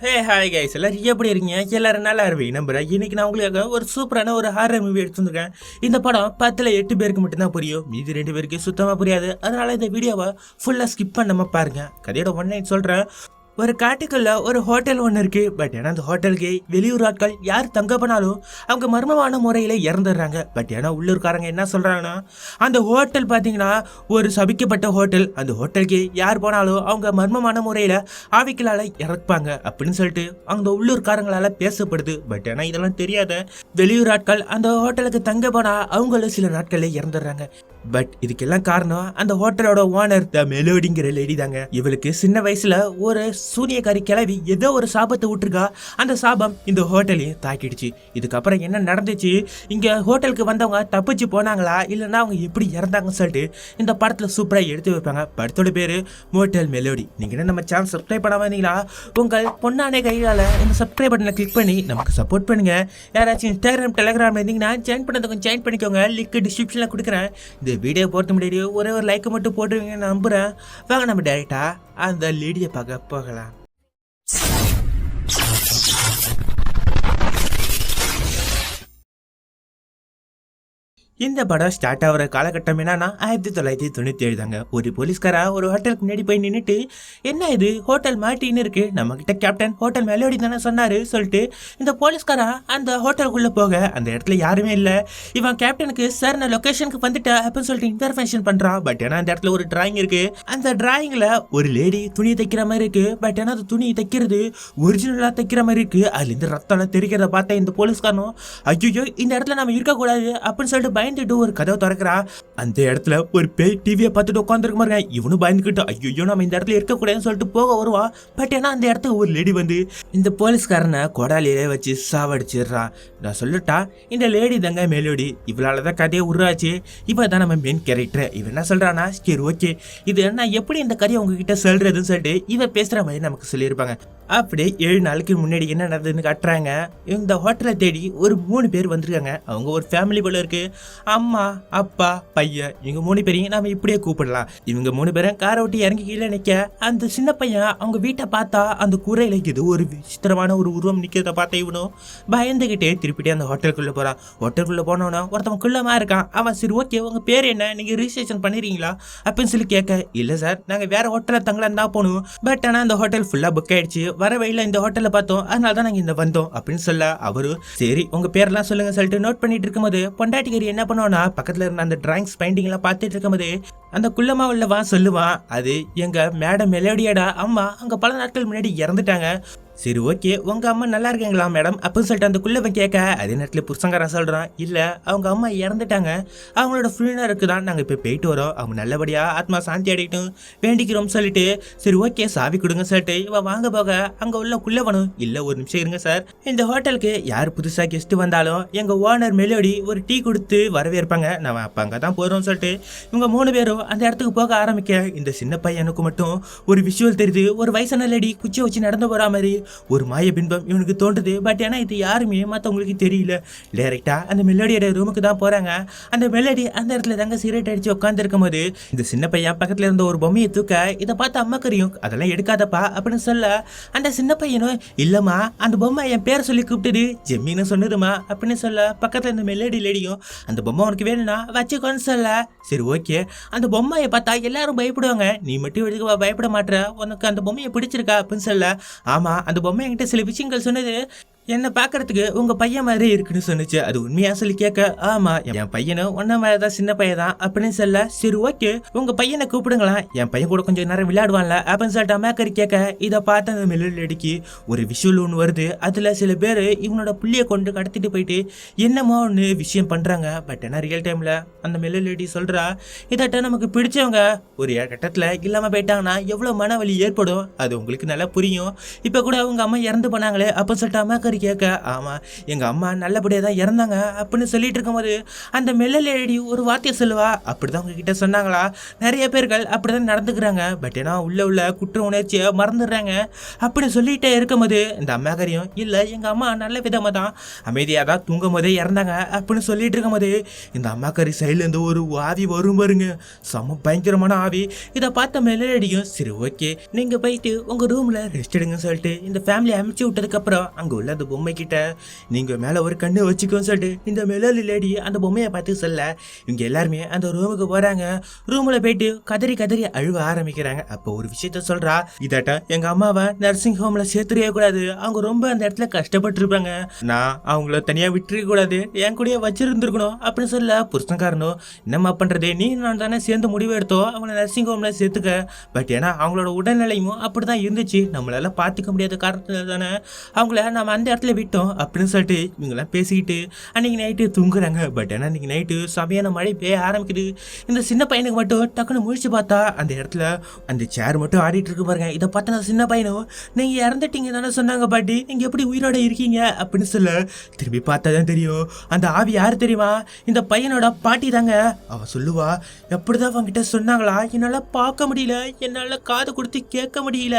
Hey hi guys எல்லாரும் எப்படி இருக்கீங்க? எல்லாரும் நல்லா இருப்பீங்க. நம்புறேன். இன்னைக்கு நான் உங்களுக்காக ஒரு சூப்பரான ஒரு ஹாரர் மூவி எடுத்து இந்த படம் பத்தில் எட்டு பேருக்கு மட்டும்தான் புரியும். மீதி ரெண்டு பேருக்கு சுத்தமாக புரியாது. அதனால இந்த வீடியோவை ஃபுல்லாக ஸ்கிப் பண்ணாமல் பாருங்க. கதையோட ஒன் நைட் சொல்கிறேன் ஒரு காட்டுக்குள்ள ஒரு ஹோட்டல் ஒன்று இருக்கு. பட் ஏன்னா அந்த ஹோட்டலுக்கு வெளியூர் ஆட்கள் யார் தங்க போனாலும் அவங்க மர்மமான முறையில் இறந்துடுறாங்க. பட் ஏன்னா உள்ளூர்காரங்க என்ன சொல்கிறாங்கன்னா அந்த ஹோட்டல் பார்த்தீங்கன்னா ஒரு சபிக்கப்பட்ட ஹோட்டல். அந்த ஹோட்டலுக்கு யார் போனாலும் அவங்க மர்மமான முறையில் ஆவிக்களால் இறப்பாங்க அப்படின்னு சொல்லிட்டு அந்த உள்ளூர்காரங்களால் பேசப்படுது. பட் ஆனால் இதெல்லாம் தெரியாத வெளியூர் ஆட்கள் அந்த ஹோட்டலுக்கு தங்க போனால் அவங்களும் சில நாட்களில் இறந்துடுறாங்க. பட் இதுக்கெல்லாம் காரணம் அந்த ஹோட்டலோட ஓனர் த மெலோடிங்கிற லேடி தாங்க. இவளுக்கு சின்ன வயசுல ஒரு சூனியக்காரி கிளவி ஏதோ ஒரு சாபத்தை விட்டுருக்கா. அந்த சாபம் இந்த ஹோட்டலையும் தாக்கிடுச்சு. இதுக்கப்புறம் என்ன நடந்துச்சு? இங்க ஹோட்டலுக்கு வந்தவங்க தப்பிச்சு போனாங்களா? இல்லைன்னா அவங்க எப்படி இறந்தாங்கன்னு சொல்லிட்டு இந்த படத்துல சூப்பரா எடுத்து வைப்பாங்க. படத்தோட பேரு மோட்டல் மெலோடி நீங்க என்ன நம்ம சேனல் சப்ஸ்கிரைப் பண்ண வந்தீங்களா உங்கள் பொண்ணானே கையால இந்த சப்ஸ்கிரைப் பட்டனை கிளிக் பண்ணி நமக்கு சப்போர்ட் பண்ணுங்க. யாராச்சும் இன்ஸ்டாகிராம் டெலிகிராம் இருந்தீங்கன்னா ஜாயின் பண்ணதுக்கு ஜாயின் பண்ணிக்கோங்க. லிங்க் டிஸ்கிரிப்ஷனில் கொடுக்குறேன். இந்த வீடியோ போட்டு முன்னாடி ஒரே ஒரு லைக் மட்டும் போட்டுருவீங்கன்னு நம்புகிறேன் வாங்க நம்ம டேரெக்டாக அந்த லேடியை பார்க்க போகலாம். இந்த படம் ஸ்டார்ட் ஆகிற காலகட்டம் என்னன்னா ஆயிரத்தி தொள்ளாயிரத்தி தொண்ணூற்றி ஏழு தாங்க. ஒரு போலீஸ்காரா ஒரு ஹோட்டலுக்கு முன்னாடி போய் நின்றுட்டு என்ன இது? ஹோட்டல் மாட்டின்னு இருக்கு. நம்ம கிட்ட கேப்டன் ஹோட்டல் மெலோடி தானே சொன்னாரு. சொல்லிட்டு இந்த போலீஸ்காரா அந்த ஹோட்டலுக்குள்ளே போக அந்த இடத்துல யாருமே இல்லை. இவன் கேப்டனுக்கு சார் நான் லொக்கேஷனுக்கு வந்துட்டேன் அப்படின்னு சொல்லிட்டு இன்ஃபர்மேஷன் பண்ணுறான் பட் ஏன்னா அந்த இடத்துல ஒரு டிராயிங் இருக்கு. அந்த டிராயிங்கில் ஒரு லேடி துணி தைக்கிற மாதிரி இருக்கு. பட் ஏன்னா அந்த துணி தைக்கிறது ஒரிஜினலாக தைக்கிற மாதிரி இருக்கு. அதுலேருந்து ரத்தம்லாம் தெரிக்கிறத பார்த்தா இந்த போலீஸ்காரனும் ஐயோ இந்த இடத்துல நம்ம இருக்கக்கூடாது அப்படின்னு சொல்லிட்டு பயந்துட்டு ஒரு கதவை திறக்கிறா. அந்த இடத்துல ஒரு பேய் டிவியை பார்த்துட்டு உட்காந்துருக்க மாதிரி இவனும் பயந்துக்கிட்டு ஐயோ நம்ம இந்த இடத்துல இருக்கக்கூடாதுன்னு சொல்லிட்டு போக வருவான் பட் ஏன்னா அந்த இடத்துக்கு ஒரு லேடி வந்து இந்த போலீஸ்காரனை கொடாலியிலே வச்சு சாவடிச்சிடுறான். நான் சொல்லட்டா இந்த லேடி தாங்க மேலோடி. இவளால தான் கதையை உருவாச்சு. இவன் தான் நம்ம மெயின் கேரக்டர் இவன் என்ன சொல்கிறானா சரி ஓகே இது நான் எப்படி இந்த கதையை உங்ககிட்ட சொல்கிறதுன்னு சொல்லிட்டு இவன் பேசுகிற மாதிரி நமக்கு சொல்லியிருப்பாங்க. அப்படியே ஏழு நாளைக்கு முன்னாடி என்ன நடந்ததுன்னு காட்டுறாங்க. இந்த ஹோட்டலை தேடி ஒரு மூணு பேர் வந்திருக்காங்க. அவங்க ஒரு ஃபேமிலி போல இருக்கு. அம்மா அப்பா பையன் இவங்க மூணு பேரையும் நாம இப்படியே கூப்பிடலாம். இவங்க மூணு பேரும் காரை ஒட்டி இறங்கி கீழே நிற்க அந்த சின்ன பையன் அவங்க வீட்டை பார்த்தா அந்த கூரையில ஏதோ ஒரு விசித்திரமான ஒரு உருவம் நிற்கிறத பார்த்த இவனும் பயந்துகிட்டே திருப்பிட்டு அந்த ஹோட்டலுக்குள்ள போறான். ஹோட்டலுக்குள்ள போனவன ஒருத்தவன் குள்ளமா இருக்கான். அவன் சரி ஓகே உங்க பேர் என்ன? நீங்க ரிஜிஸ்ட்ரேஷன் பண்ணிடுறீங்களா? அப்படின்னு சொல்லி கேட்க இல்ல சார் நாங்க வேற ஹோட்டல்ல தங்கலாம் தான் போகணும் பட் ஆனா அந்த ஹோட்டல் ஃபுல்லா புக் ஆயிடுச்சு. வர வழியில் இந்த ஹோட்டலில் பார்த்தோம். அதனால தான் நாங்கள் இந்த வந்தோம். அப்படின்னு சொல்ல அவரு சரி உங்க பேர்லாம் சொல்லுங்க சொல்லிட்டு நோட் பண்ணிட்டு இருக்கும்போது பொண்டாட்டிகரி என்ன பண்ணுவோம்னா பக்கத்தில் இருந்த அந்த டிராயிங்ஸ் பெயிண்டிங் எல்லாம் பார்த்துட்டு இருக்கும்போது அந்த குள்ளமா உள்ளவா சொல்லுவான் அது எங்க மேடம் மெலோடியாடா அம்மா அங்க பல நாட்கள் முன்னாடி இறந்துட்டாங்க. சரி ஓகே. உங்க அம்மா நல்லா இருக்கீங்களா மேடம்? அப்படின்னு சொல்லிட்டு அந்த குள்ளவன் கேட்க அதே நேரத்தில் புருஷங்காரன் சொல்கிறான் இல்லை அவங்க அம்மா இறந்துட்டாங்க. அவங்களோட ஃபுல்னருக்கு தான் நாங்கள் இப்போ போயிட்டு வரோம். அவங்க நல்லபடியாக ஆத்மா சாந்தி அடையட்டும். வேண்டிக்கிறோம் சொல்லிட்டு சரி ஓகே சாவி கொடுங்க சொல்லிட்டு இவன் வாங்க போக அங்கே உள்ள குள்ளவனும் இல்லை ஒரு நிமிஷம் இருங்க சார் இந்த ஹோட்டலுக்கு யார் புதுசாக கெஸ்ட்டு வந்தாலும் எங்கள் ஓனர் மெலோடி ஒரு டீ கொடுத்து வரவேற்பாங்க. நான் அப்போ அங்கே தான் போகிறோம் சொல்லிட்டு இவங்க மூணு பேரும் அந்த இடத்துக்கு போக ஆரம்பிக்க இந்த சின்ன பையனுக்கு மட்டும் ஒரு விஷுவல் தெரியுது. ஒரு வயசான லேடி குச்சி வச்சு நடந்து போகிற மாதிரி ஒரு மாய பின்பம் இவனுக்கு தோன்றுது. பட் ஏன்னா இது யாருமே மற்றவங்களுக்கு தெரியல. டேரெக்டாக அந்த மெலோடியோட ரூமுக்கு தான் போறாங்க. அந்த மெலடி அந்த இடத்துல தாங்க சிகரெட் அடிச்சு உட்காந்துருக்கும் போது இந்த சின்ன பையன் பக்கத்துல இருந்த ஒரு பொம்மையை தூக்க இதை பார்த்து கரியும் அதெல்லாம் எடுக்காதப்பா அப்படின்னு சொல்ல அந்த சின்ன பையனும் இல்லைம்மா அந்த பொம்மை என் பேரை சொல்லி கூப்பிட்டுது ஜெம்மின்னு சொன்னதுமா அப்படின்னு சொல்ல பக்கத்துல இந்த மெலடி லேடியும் அந்த பொம்மை உனக்கு வேணும்னா வச்சுக்கோன்னு சொல்ல. சரி ஓகே. அந்த பொம்மையை பார்த்தா எல்லாரும் பயப்படுவாங்க. நீ மட்டும் எதுக்கு பயப்பட மாட்ற? உனக்கு அந்த பொம்மையை பிடிச்சிருக்கா? அப்படின்னு சொல்ல ஆமா அந்த பொம்மை என்கிட்ட சில விஷயங்கள் சொன்னது என்ன பார்க்கறதுக்கு உங்க பையன் மாதிரி இருக்குன்னு சொன்னுச்சு. அது உண்மையா சொல்லி கேட்க ஆமா என் பையனும் ஒன்ன மாதிரி தான் சின்ன பையன் தான் அப்படின்னு சொல்ல சரி ஓகே உங்க பையனை கூப்பிடுங்களா என் பையன் கூட கொஞ்சம் நேரம் விளையாடுவான்ல அப்படின்னு சொல்லிட்டு அம்மாக்கறி கேட்க இதை பார்த்து அந்த மில்லல் அடிக்கி ஒரு விஷுவல் ஒன்று வருது அதுல சில பேர் இவனோட புள்ளியை கொண்டு கடத்திட்டு போயிட்டு என்னமோ ஒன்று விஷயம் பண்றாங்க பட் என்ன ரியல் டைம்ல அந்த மில்லல் லேடி சொல்றா இதட்ட நமக்கு பிடிச்சவங்க ஒரு கட்டத்துல இல்லாம போயிட்டாங்கன்னா எவ்வளவு மனவலி ஏற்படும் அது உங்களுக்கு நல்லா புரியும் இப்ப கூட அவங்க அம்மா இறந்து போனாங்களே அப்ப சொல்லிட்டு அம்மாக்கறி மாதிரி கேட்க ஆமாம் எங்கள் அம்மா நல்லபடியாக தான் இறந்தாங்க அப்படின்னு சொல்லிட்டு இருக்கும்போது அந்த மெல்லலேடி ஒரு வார்த்தையை சொல்லுவா அப்படிதான் உங்ககிட்ட சொன்னாங்களா? நிறைய பேர்கள் அப்படிதான் நடந்துக்கிறாங்க. பட் ஏன்னா உள்ள உள்ள குற்ற உணர்ச்சியை மறந்துடுறாங்க. அப்படி சொல்லிட்டே இருக்கும்போது இந்த அம்மாக்காரியும் இல்லை எங்கள் அம்மா நல்ல விதமாக தான் அமைதியாக தான் தூங்கும் போதே இறந்தாங்க அப்படின்னு சொல்லிட்டு இருக்கும்போது இந்த அம்மாக்காரி சைட்லேருந்து ஒரு ஆவி வரும் பாருங்க. செம பயங்கரமான ஆவி. இதை பார்த்த மெல்லடியும் சரி ஓகே நீங்கள் போயிட்டு உங்கள் ரூமில் ரெஸ்ட் எடுங்கன்னு சொல்லிட்டு இந்த ஃபேமிலி அமைச்சு விட்டதுக்கப்புறம் அங்கே உள்ள அந்த பொம்மை கிட்ட நீங்கள் மேலே ஒரு கண்ணு வச்சுக்கோன்னு சொல்லிட்டு இந்த மெலோலி லேடி அந்த பொம்மையை பார்த்து சொல்ல இவங்க எல்லாருமே அந்த ரூமுக்கு போகிறாங்க ரூமில் போயிட்டு கதறி கதறி அழுவ ஆரம்பிக்கிறாங்க. அப்போ ஒரு விஷயத்த சொல்கிறா இதாட்டா எங்கள் அம்மாவை நர்சிங் ஹோமில் சேர்த்துடவே கூடாது. அவங்க ரொம்ப அந்த இடத்துல கஷ்டப்பட்டிருப்பாங்க. நான் அவங்கள தனியாக விட்டுருக்க கூடாது. என் கூடயே வச்சிருந்துருக்கணும். அப்படின்னு சொல்ல புருஷன்காரனும் என்னம்மா பண்ணுறது நீ நான் தானே சேர்ந்து முடிவு எடுத்தோம் அவங்கள நர்சிங் ஹோமில் சேர்த்துக்க. பட் ஏன்னா அவங்களோட உடல்நிலையும் அப்படி தான் இருந்துச்சு. நம்மளால பார்த்துக்க முடியாத காரணத்தில் தானே அவங்கள நம்ம அந்த இடத்துல விட்டோம் அப்படின்னு சொல்லிட்டு இவங்கெல்லாம் பேசிக்கிட்டு அன்னைக்கு நைட்டு தூங்குறாங்க. பட் ஆனால் அன்னைக்கு நைட்டு சமையான மழை பெய்ய ஆரம்பிக்குது. இந்த சின்ன பையனுக்கு மட்டும் டக்குன்னு முழிச்சு பார்த்தா அந்த இடத்துல அந்த சேர் மட்டும் ஆடிட்டு இருக்கு பாருங்க. இதை பார்த்தா சின்ன பையனும் நீங்கள் இறந்துட்டீங்க தானே சொன்னாங்க பாட்டி. நீங்க எப்படி உயிரோட இருக்கீங்க? அப்படின்னு சொல்ல திரும்பி பார்த்தா தான் தெரியும். அந்த ஆவி யார் தெரியுமா? இந்த பையனோட பாட்டி தாங்க. அவன் சொல்லுவா எப்படிதான் அவங்கிட்ட சொன்னாங்களா? என்னால் பார்க்க முடியல. என்னால் காது கொடுத்து கேட்க முடியல.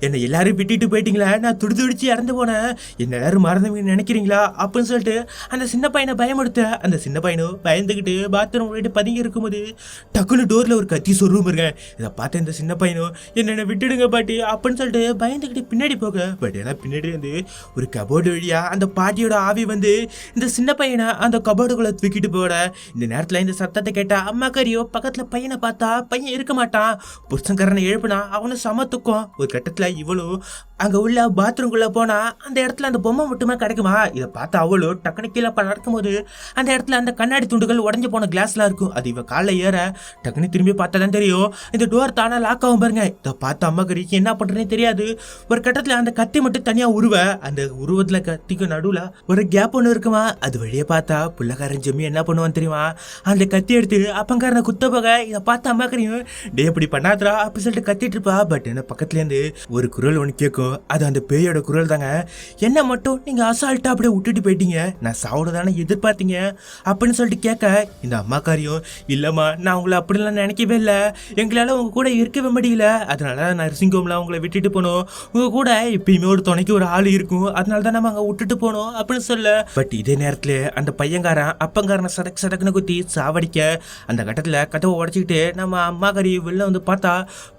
என்னை எல்லாரும் விட்டுட்டு போயிட்டீங்களா. நான் துடிதுடிச்சு இறந்து போனேன். என்ன எல்லாரும் மறந்தவங்க நினைக்கிறீங்களா? அப்படின்னு சொல்லிட்டு அந்த சின்ன பையனை பயமுடுத்த அந்த சின்ன பையனும் பயந்துக்கிட்டு பாத்ரூம் போயிட்டு பதுங்கி இருக்கும்போது டக்குன்னு டோர்ல ஒரு கத்தி சொருவும் இருங்க இதை பார்த்த இந்த சின்ன பையனும் என்னென்ன விட்டுடுங்க பாட்டி அப்படின்னு சொல்லிட்டு பயந்துக்கிட்டு பின்னாடி போக பட் ஏன்னா பின்னாடி வந்து ஒரு கபோர்டு வழியா அந்த பாட்டியோட ஆவி வந்து இந்த சின்ன பையனை அந்த கபோர்டுக்குள்ள தூக்கிட்டு போட இந்த நேரத்துல இந்த சத்தத்தை கேட்டா அம்மா பக்கத்தில் பக்கத்துல பையனை பார்த்தா பையன் இருக்க மாட்டான். புருஷன்காரனை எழுப்புனா அவனும் சமத்துக்கும் ஒரு கட்டத்துல இவ்வளோ அங்கே உள்ள பாத்ரூம்குள்ளே போனால் அந்த இடத்துல அந்த பொம்மை மட்டுமே கிடைக்குமா? இதை பார்த்து அவ்வளோ டக்குனு கீழே ப- நடக்கும்போது அந்த இடத்துல அந்த கண்ணாடி துண்டுகள் உடஞ்சி போன கிளாஸ்லாம் இருக்கும். அது இவ காலைல ஏற டக்குனு திரும்பி பார்த்தா தான் தெரியும். இந்த டோர் தானே லாக் ஆகும் பாருங்க. இதை பார்த்து அம்மா கறிக்கு என்ன பண்ணுறேன்னு தெரியாது. ஒரு கட்டத்தில் அந்த கத்தி மட்டும் தனியாக உருவ அந்த உருவத்தில் கத்திக்கு நடுவில் ஒரு கேப் ஒன்று இருக்குமா? அது வழியே பார்த்தா புள்ளக்காரன் ஜெம்மி என்ன பண்ணுவான்னு தெரியுமா? அந்த கத்தி எடுத்து அப்பங்காரனை குத்த போக இதை பார்த்து அம்மா கறியும் டே இப்படி பண்ணாதரா அப்படி சொல்லிட்டு கத்திட்டு இருப்பா. பட் என்ன பக்கத்துலேருந்து ஒரு குரல் ஒன்று கேட்கும் அது அந்த பேயோட குரல் தாங்க என்ன மட்டும் நீங்க அசால்ட்டா அப்படியே விட்டுட்டு போயிட்டீங்க? நான் சாவோட தானே எதிர்பார்த்தீங்க? அப்படின்னு சொல்லிட்டு கேட்க இந்த அம்மாக்காரியும் இல்லம்மா நான் உங்களை அப்படிலாம் நினைக்கவே இல்லை. எங்களால உங்க கூட இருக்கவே முடியல. அதனால நர்சிங் ஹோம்ல உங்களை விட்டுட்டு போனோம். உங்க கூட எப்பயுமே ஒரு துணைக்கு ஒரு ஆள் இருக்கும். அதனால தான் நம்ம அங்க விட்டுட்டு போனோம் அப்படின்னு சொல்ல. பட் இதே நேரத்துல அந்த பையன்காரன் அப்பங்காரனை சடக்கு சடக்குன்னு குத்தி சாவடிக்க அந்த கட்டத்துல கதவை உடச்சிக்கிட்டு நம்ம அம்மாக்காரி வெளில வந்து பார்த்தா